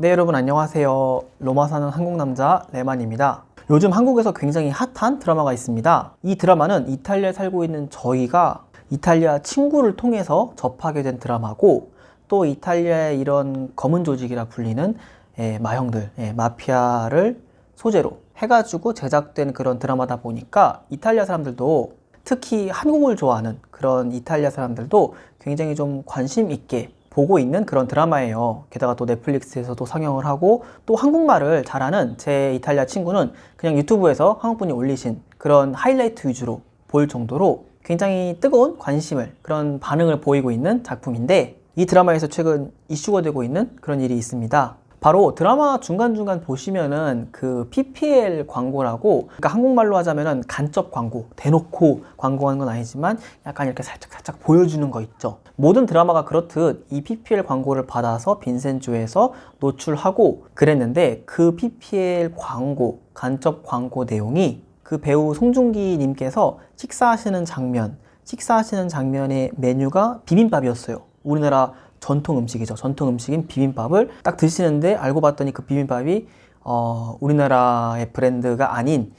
네 여러분 안녕하세요. 로마 사는 한국 남자 레만입니다. 요즘 한국에서 굉장히 핫한 드라마가 있습니다. 이 드라마는 이탈리아에 살고 있는 저희가 이탈리아 친구를 통해서 접하게 된 드라마고 또 이탈리아의 이런 검은 조직이라 불리는 예, 마형들 예, 마피아를 소재로 해가지고 제작된 그런 드라마다 보니까 이탈리아 사람들도 특히 한국을 좋아하는 그런 이탈리아 사람들도 굉장히 좀 관심 있게 보고 있는 그런 드라마예요. 게다가 또 넷플릭스에서도 상영을 하고 또 한국말을 잘하는 제 이탈리아 친구는 그냥 유튜브에서 한국분이 올리신 그런 하이라이트 위주로 볼 정도로 굉장히 뜨거운 관심을 그런 반응을 보이고 있는 작품인데 이 드라마에서 최근 이슈가 되고 있는 그런 일이 있습니다. 바로 드라마 중간중간 보시면은 그 PPL 광고라고 그러니까 한국말로 하자면은 간접 광고 대놓고 광고하는 건 아니지만 약간 이렇게 살짝 살짝 보여주는 거 있죠. 모든 드라마가 그렇듯 이 PPL 광고를 받아서 빈센조에서 노출하고 그랬는데 그 PPL 광고 간접 광고 내용이 그 배우 송중기 님께서 식사하시는 장면 식사하시는 장면의 메뉴가 비빔밥이었어요. 우리나라 전통 음식이죠. 전통 음식인 비빔밥을 딱 드시는데 알고 봤더니 그 비빔밥이 어, 우리나라의 브랜드가 아닌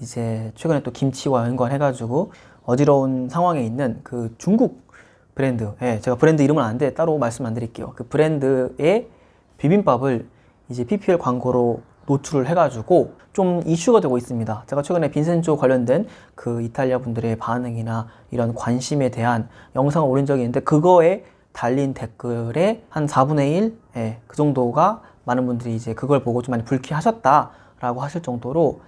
이제 최근에 또 김치와 연관해가지고 어지러운 상황에 있는 그 중국 브랜드, 예, 제가 브랜드 이름은 아는데 따로 말씀 안 드릴게요. 그 브랜드의 비빔밥을 이제 PPL 광고로 노출을 해가지고 좀 이슈가 되고 있습니다. 제가 최근에 빈센조 관련된 그 이탈리아 분들의 반응이나 이런 관심에 대한 영상을 올린 적이 있는데 그거에 달린 댓글의 한 4분의 1, 예, 그 정도가 많은 분들이 이제 그걸 보고 좀 많이 불쾌하셨다라고 하실 정도로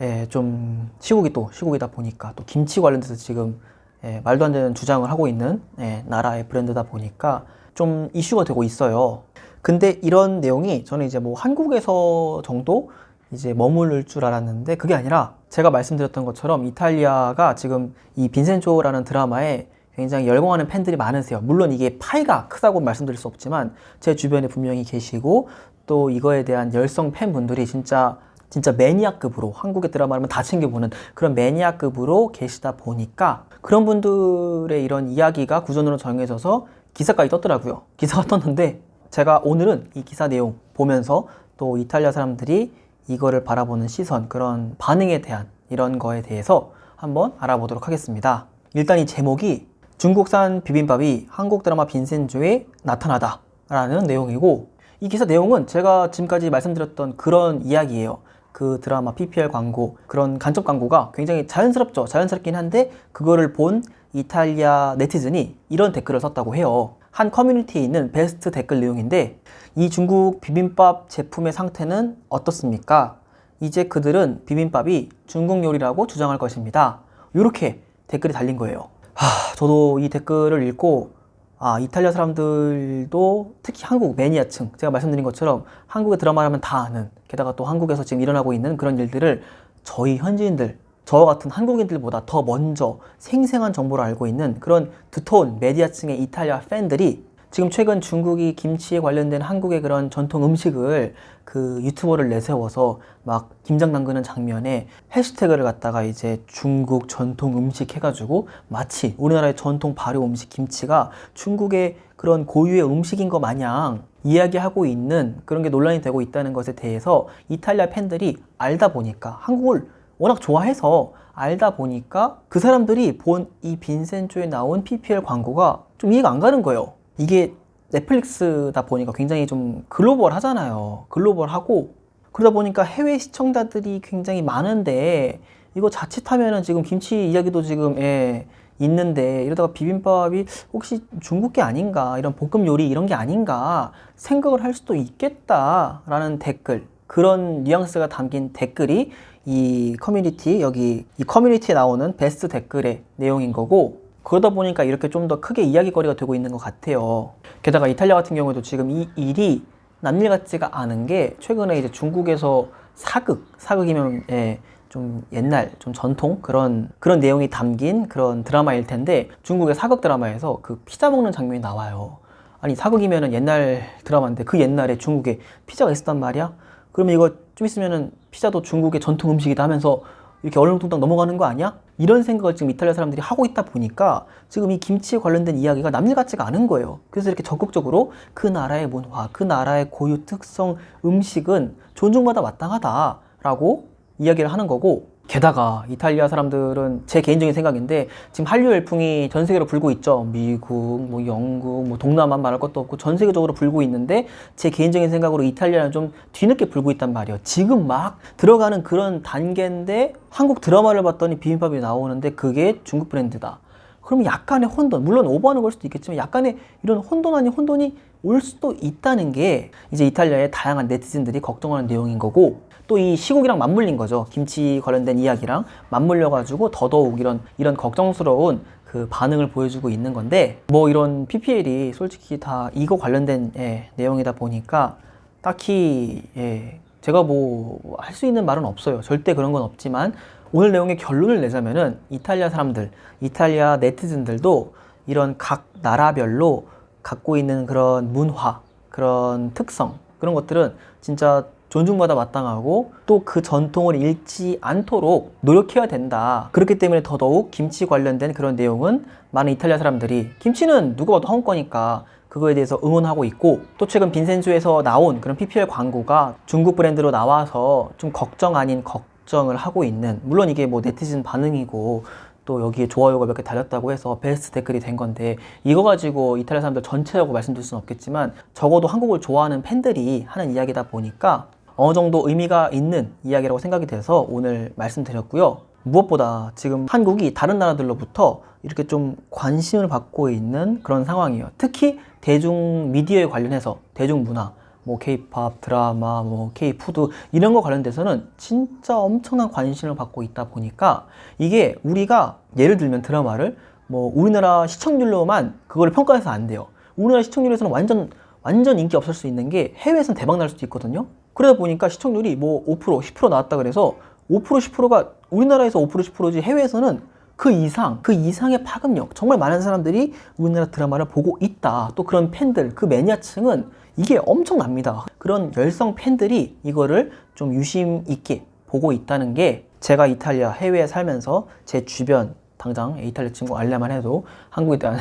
예, 좀 시국이 또 시국이다 보니까 또 김치 관련돼서 지금 예, 말도 안 되는 주장을 하고 있는 예, 나라의 브랜드다 보니까 좀 이슈가 되고 있어요. 근데 이런 내용이 저는 이제 뭐 한국에서 정도 이제 머무를 줄 알았는데 그게 아니라 제가 말씀드렸던 것처럼 이탈리아가 지금 이 빈센조라는 드라마에 굉장히 열광하는 팬들이 많으세요. 물론 이게 파이가 크다고 말씀드릴 수 없지만 제 주변에 분명히 계시고 또 이거에 대한 열성 팬분들이 진짜 진짜 매니아급으로 한국의 드라마라면 다 챙겨보는 그런 매니아급으로 계시다 보니까 그런 분들의 이런 이야기가 구전으로 정해져서 기사까지 떴더라고요. 기사가 떴는데 제가 오늘은 이 기사 내용 보면서 또 이탈리아 사람들이 이거를 바라보는 시선, 그런 반응에 대한 이런 거에 대해서 한번 알아보도록 하겠습니다. 일단 이 제목이 중국산 비빔밥이 한국 드라마 빈센조에 나타나다 라는 내용이고 이 기사 내용은 제가 지금까지 말씀드렸던 그런 이야기예요. 그 드라마 PPL 광고 그런 간접 광고가 굉장히 자연스럽죠. 자연스럽긴 한데 그거를 본 이탈리아 네티즌이 이런 댓글을 썼다고 해요. 한 커뮤니티에 있는 베스트 댓글 내용인데 이 중국 비빔밥 제품의 상태는 어떻습니까? 이제 그들은 비빔밥이 중국 요리라고 주장할 것입니다. 이렇게 댓글이 달린 거예요. 하, 저도 이 댓글을 읽고 아, 이탈리아 사람들도 특히 한국 매니아층 제가 말씀드린 것처럼 한국의 드라마라면 다 아는 게다가 또 한국에서 지금 일어나고 있는 그런 일들을 저희 현지인들 저와 같은 한국인들보다 더 먼저 생생한 정보를 알고 있는 그런 두터운 메디아층의 이탈리아 팬들이 지금 최근 중국이 김치에 관련된 한국의 그런 전통 음식을 그 유튜버를 내세워서 막 김장 담그는 장면에 해시태그를 갖다가 이제 중국 전통 음식 해가지고 마치 우리나라의 전통 발효 음식 김치가 중국의 그런 고유의 음식인 것 마냥 이야기하고 있는 그런 게 논란이 되고 있다는 것에 대해서 이탈리아 팬들이 알다 보니까 한국을 워낙 좋아해서 알다 보니까 그 사람들이 본 이 빈센조에 나온 PPL 광고가 좀 이해가 안 가는 거예요. 이게 넷플릭스다 보니까 굉장히 좀 글로벌 하잖아요. 글로벌하고 그러다 보니까 해외 시청자들이 굉장히 많은데 이거 자칫하면은 지금 김치 이야기도 지금 예, 있는데 이러다가 비빔밥이 혹시 중국 게 아닌가 이런 볶음 요리 이런 게 아닌가 생각을 할 수도 있겠다라는 댓글 그런 뉘앙스가 담긴 댓글이 이 커뮤니티 여기 이 커뮤니티에 나오는 베스트 댓글의 내용인 거고 그러다 보니까 이렇게 좀 더 크게 이야기거리가 되고 있는 것 같아요. 게다가 이탈리아 같은 경우에도 지금 이 일이 남일 같지가 않은 게 최근에 이제 중국에서 사극, 사극이면 예, 좀 옛날, 좀 전통 그런 그런 내용이 담긴 그런 드라마일 텐데 중국의 사극 드라마에서 그 피자 먹는 장면이 나와요. 아니 사극이면은 옛날 드라마인데 그 옛날에 중국에 피자가 있었단 말이야? 그러면 이거 좀 있으면은 피자도 중국의 전통 음식이다 하면서 이렇게 얼렁뚱땅 넘어가는 거 아니야? 이런 생각을 지금 이탈리아 사람들이 하고 있다 보니까 지금 이 김치에 관련된 이야기가 남일 같지가 않은 거예요. 그래서 이렇게 적극적으로 그 나라의 문화, 그 나라의 고유 특성 음식은 존중받아 마땅하다라고 이야기를 하는 거고 게다가 이탈리아 사람들은 제 개인적인 생각인데 지금 한류 열풍이 전 세계로 불고 있죠. 미국, 뭐 영국, 뭐 동남아 말할 것도 없고 전 세계적으로 불고 있는데 제 개인적인 생각으로 이탈리아는 좀 뒤늦게 불고 있단 말이에요. 지금 막 들어가는 그런 단계인데 한국 드라마를 봤더니 비빔밥이 나오는데 그게 중국 브랜드다. 그러면 약간의 혼돈, 물론 오버하는 걸 수도 있겠지만 약간의 이런 혼돈 아닌 혼돈이 올 수도 있다는 게 이제 이탈리아의 다양한 네티즌들이 걱정하는 내용인 거고 또 이 시국이랑 맞물린 거죠. 김치 관련된 이야기랑 맞물려 가지고 더더욱 이런 이런 걱정스러운 그 반응을 보여주고 있는 건데 뭐 이런 PPL이 솔직히 다 이거 관련된 예, 내용이다 보니까 딱히 예, 제가 뭐 할 수 있는 말은 없어요. 절대 그런 건 없지만 오늘 내용의 결론을 내자면은 이탈리아 사람들, 이탈리아 네티즌들도 이런 각 나라별로 갖고 있는 그런 문화, 그런 특성, 그런 것들은 진짜 존중받아 마땅하고 또 그 전통을 잃지 않도록 노력해야 된다. 그렇기 때문에 더더욱 김치 관련된 그런 내용은 많은 이탈리아 사람들이 김치는 누가 봐도 한국 거니까 그거에 대해서 응원하고 있고 또 최근 빈센주에서 나온 그런 PPL 광고가 중국 브랜드로 나와서 좀 걱정 아닌 걱정을 하고 있는 물론 이게 뭐 네티즌 반응이고 또 여기에 좋아요가 몇 개 달렸다고 해서 베스트 댓글이 된 건데 이거 가지고 이탈리아 사람들 전체라고 말씀드릴 수는 없겠지만 적어도 한국을 좋아하는 팬들이 하는 이야기다 보니까 어느 정도 의미가 있는 이야기라고 생각이 돼서 오늘 말씀드렸고요. 무엇보다 지금 한국이 다른 나라들로부터 이렇게 좀 관심을 받고 있는 그런 상황이에요. 특히 대중 미디어에 관련해서 대중 문화, 뭐 K-팝, 드라마, 뭐 K-푸드 이런 거 관련돼서는 진짜 엄청난 관심을 받고 있다 보니까 이게 우리가 예를 들면 드라마를 뭐 우리나라 시청률로만 그거를 평가해서 안 돼요. 우리나라 시청률에서는 완전 완전 인기 없을 수 있는 게 해외에서는 대박 날 수도 있거든요. 그러다 보니까 시청률이 뭐 5%, 10% 나왔다 그래서 5%, 10%가 우리나라에서 5%, 10%지 해외에서는 그 이상, 그 이상의 파급력, 정말 많은 사람들이 우리나라 드라마를 보고 있다. 또 그런 팬들, 그 매니아층은 이게 엄청납니다. 그런 열성 팬들이 이거를 좀 유심 있게 보고 있다는 게 제가 이탈리아 해외에 살면서 제 주변 당장 이탈리아 친구 알려만 해도 한국에 대한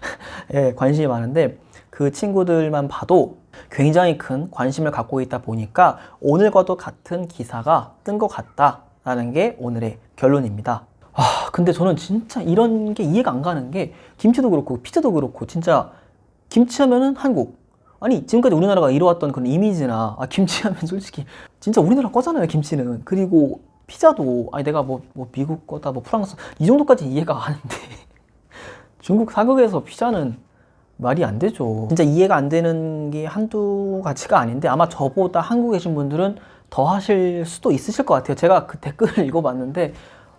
예, 관심이 많은데 그 친구들만 봐도 굉장히 큰 관심을 갖고 있다 보니까 오늘과도 같은 기사가 뜬 것 같다라는 게 오늘의 결론입니다. 아, 근데 저는 진짜 이런 게 이해가 안 가는 게 김치도 그렇고 피자도 그렇고 진짜 김치 하면은 한국. 아니, 지금까지 우리나라가 이뤄왔던 그런 이미지나 아, 김치 하면 솔직히 진짜 우리나라 거잖아요, 김치는. 그리고 피자도 아니 내가 뭐, 뭐 미국 거다 뭐 프랑스 이 정도까지 이해가 가는데 중국 사극에서 피자는 말이 안 되죠. 진짜 이해가 안 되는 게 한두 가지가 아닌데 아마 저보다 한국에 계신 분들은 더 하실 수도 있으실 것 같아요. 제가 그 댓글을 읽어봤는데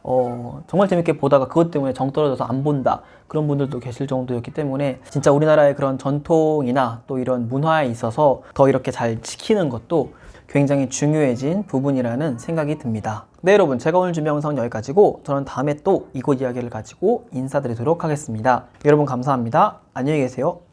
어, 정말 재밌게 보다가 그것 때문에 정 떨어져서 안 본다. 그런 분들도 계실 정도였기 때문에 진짜 우리나라의 그런 전통이나 또 이런 문화에 있어서 더 이렇게 잘 지키는 것도 굉장히 중요해진 부분이라는 생각이 듭니다. 네, 여러분. 제가 오늘 준비한 영상은 여기까지고 저는 다음에 또 이곳 이야기를 가지고 인사드리도록 하겠습니다. 여러분 감사합니다. 안녕히 계세요.